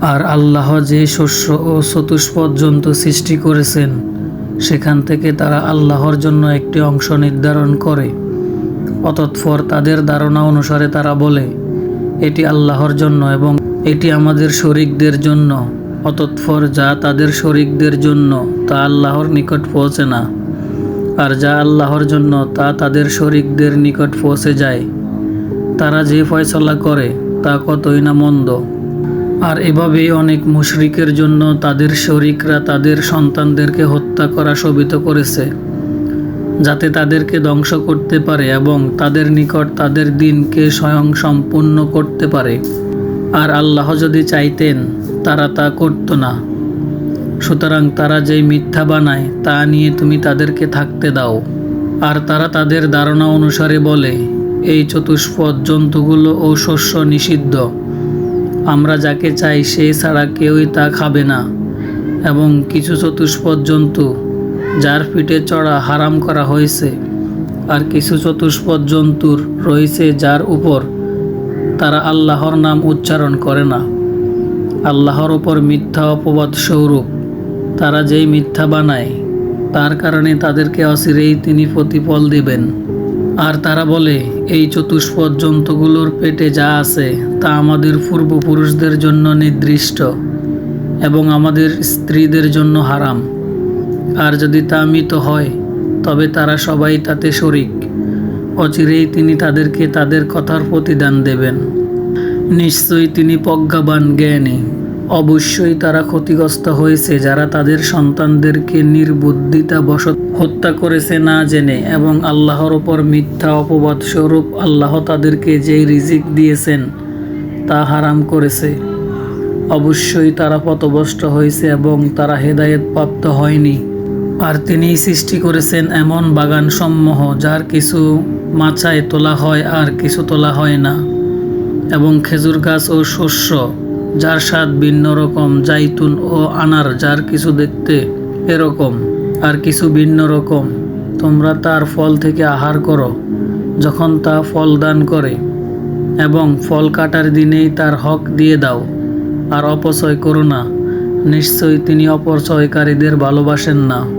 আর আল্লাহ যে শস্য ও চতুষ্পদ জন্তু সৃষ্টি করেছেন, সেখান থেকে তারা আল্লাহর জন্য একটি অংশ নির্ধারণ করে। অতৎপর তাদের ধারণা অনুসারে তারা বলে, এটি আল্লাহর জন্য এবং এটি আমাদের শরিকদের জন্য। অতৎপর যা তাদের শরিকদের জন্য, তা আল্লাহর নিকট পৌঁছে না। আর যা আল্লাহর জন্য, তা তাদের শরিকদের নিকট পৌঁছে যায়। তারা যে ফয়সলা করে, তা কতই না মন্দ। আর এভাবেই অনেক মুশরিকের জন্য তাদের শরিকরা তাদের সন্তানদেরকে হত্যা করা শোভিত করেছে, যাতে তাদেরকে ধ্বংস করতে পারে এবং তাদের নিকট তাদের দিনকে স্বয়ং সম্পূর্ণ করতে পারে। আর আল্লাহ যদি চাইতেন, তারা তা করত না। সুতরাং তারা যেই মিথ্যা বানায়, তা নিয়ে তুমি তাদেরকে থাকতে দাও। আর তারা তাদের ধারণা অনুসারে বলে, এই চতুষ্পদ জন্তুগুলো ও শস্য নিষিদ্ধ। আমরা যাকে চাই সে ছাড়া কেউই তা খাবে না। এবং কিছু চতুষ্পদ জন্তু যার পিঠে চড়া হারাম করা হয়েছে, আর কিছু চতুষ্পদ জন্তুর রয়েছে যার উপর তারা আল্লাহর নাম উচ্চারণ করে না। আল্লাহর উপর মিথ্যা অপবাদ স্বরূপ, তারা যেই মিথ্যা বানায়, তার কারণে তাদেরকে অচিরেই তিনি প্রতিফল দিবেন। আর তারা বলে, এই চতুষ্পদ জন্তুগুলোর পেটে যা আছে তা আমাদের পূর্বপুরুষদের জন্য নির্দিষ্ট এবং আমাদের স্ত্রীদের জন্য হারাম। আর যদি তা মৃত হয়, তবে তারা সবাই তাতে শরিক। অচিরেই তিনি তাদেরকে তাদের কথার প্রতিদান দেবেন। নিশ্চয়ই তিনি প্রজ্ঞাবান, জ্ঞানী। অবশ্যই তারা ক্ষতিগ্রস্ত হয়েছে যারা তাদের সন্তানদেরকে নির্বুদ্ধিতা বশত হত্যা করেছে না জেনে এবং আল্লাহর ওপর মিথ্যা অপবাদ স্বরূপ আল্লাহ তাদেরকে যেই রিজিক দিয়েছেন তা হারাম করেছে। অবশ্যই তারা পথভ্রষ্ট হয়েছে এবং তারা হেদায়েত প্রাপ্ত হয়নি। আর তিনি সৃষ্টি করেছেন এমন বাগান সমূহ যার কিছু মাচায় তোলা হয় আর কিছু তোলা হয় না। এবং খেজুর গাছ ও শস্য, যার স্বাদ ভিন্ন রকম, জাইতুন ও আনার, যার কিছু দেখতে এরকম আর কিছু ভিন্ন রকম, তোমরা তার ফল থেকে আহার করো, যখন তা ফল দান করে। এবং ফল কাটার দিনেই তার হক দিয়ে দাও, আর অপচয় করো না। নিশ্চয়ই তিনি অপচয়কারীদের ভালোবাসেন না।